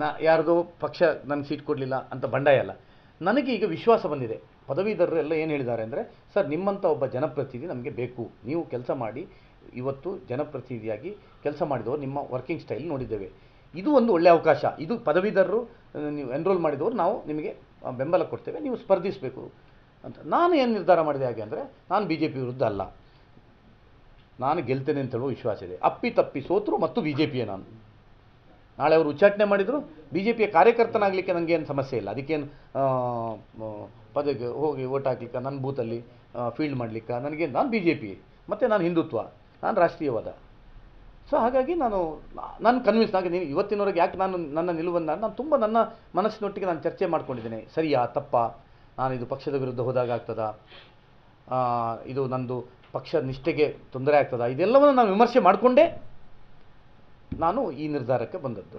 ನಾ ಯಾರ್ದೋ ಪಕ್ಷ ನನಗೆ ಸೀಟ್ ಕೊಡಲಿಲ್ಲ ಅಂತ ಬಂಡಾಯ ಅಲ್ಲ. ನನಗೆ ಈಗ ವಿಶ್ವಾಸ ಬಂದಿದೆ. ಪದವೀಧರರು ಎಲ್ಲ ಏನು ಹೇಳಿದ್ದಾರೆ ಅಂದರೆ, ಸರ್ ನಿಮ್ಮಂಥ ಒಬ್ಬ ಜನಪ್ರತಿನಿಧಿ ನಮಗೆ ಬೇಕು. ನೀವು ಕೆಲಸ ಮಾಡಿ, ಇವತ್ತು ಜನಪ್ರತಿನಿಧಿಯಾಗಿ ಕೆಲಸ ಮಾಡಿದವರು ನಿಮ್ಮ ವರ್ಕಿಂಗ್ ಸ್ಟೈಲ್ ನೋಡಿದ್ದೇವೆ. ಇದು ಒಂದು ಒಳ್ಳೆಯ ಅವಕಾಶ. ಇದು ಪದವೀಧರರು ನೀವು ಎನ್ರೋಲ್ ಮಾಡಿದವರು, ನಾವು ನಿಮಗೆ ಬೆಂಬಲ ಕೊಡ್ತೇವೆ. ನೀವು ಸ್ಪರ್ಧಿಸಬೇಕು. ಅಂತ. ನಾನು ಏನು ನಿರ್ಧಾರ ಮಾಡಿದೆ ಹಾಗೆ ಅಂದರೆ, ನಾನು ಬಿ ಜೆ ಪಿ ವಿರುದ್ಧ ಅಲ್ಲ. ನಾನು ಗೆಲ್ತೇನೆ ಅಂತ ಹೇಳುವ ವಿಶ್ವಾಸ ಇದೆ. ಅಪ್ಪಿ ತಪ್ಪಿ ಸೋತರು ಮತ್ತು ಬಿ ಜೆ ಪಿಯೇ ನಾನು. ನಾಳೆ ಅವರು ಉಚ್ಚಾಟನೆ ಮಾಡಿದರು ಬಿ ಜೆ ಪಿಯ ಕಾರ್ಯಕರ್ತನಾಗಲಿಕ್ಕೆ ನನಗೇನು ಸಮಸ್ಯೆ ಇಲ್ಲ. ಅದಕ್ಕೇನು ಪದಕ್ಕೆ ಹೋಗಿ ಓಟ್ ಹಾಕ್ಲಿಕ್ಕೆ ನನ್ನ ಬೂತಲ್ಲಿ ಫೀಲ್ಡ್ ಮಾಡಲಿಕ್ಕೆ ನನಗೆ ನಾನು ಬಿ ಜೆ ಪಿ ಮತ್ತು ನಾನು ಹಿಂದುತ್ವ, ನಾನು ರಾಷ್ಟ್ರೀಯವಾದ. ಸೊ ಹಾಗಾಗಿ ನಾನು ನಾನು ಕನ್ವಿನ್ಸ್ ಆಗಿ ನೀನು ಇವತ್ತಿನವರೆಗೆ ಯಾಕೆ ನಾನು ನನ್ನ ನಿಲುವನ್ನು, ನಾನು ತುಂಬ ನನ್ನ ಮನಸ್ಸಿನೊಟ್ಟಿಗೆ ನಾನು ಚರ್ಚೆ ಮಾಡ್ಕೊಂಡಿದ್ದೇನೆ. ಸರಿಯಾ, ತಪ್ಪಾ? ನಾನು ಇದು ಪಕ್ಷದ ವಿರುದ್ಧ ಹೋದಾಗ ಆಗ್ತದ? ಇದು ನಂದು ಪಕ್ಷ ನಿಷ್ಠೆಗೆ ತೊಂದರೆ ಆಗ್ತದ? ಇದೆಲ್ಲವನ್ನು ನಾನು ವಿಮರ್ಶೆ ಮಾಡಿಕೊಂಡೇ ನಾನು ಈ ನಿರ್ಧಾರಕ್ಕೆ ಬಂದದ್ದು.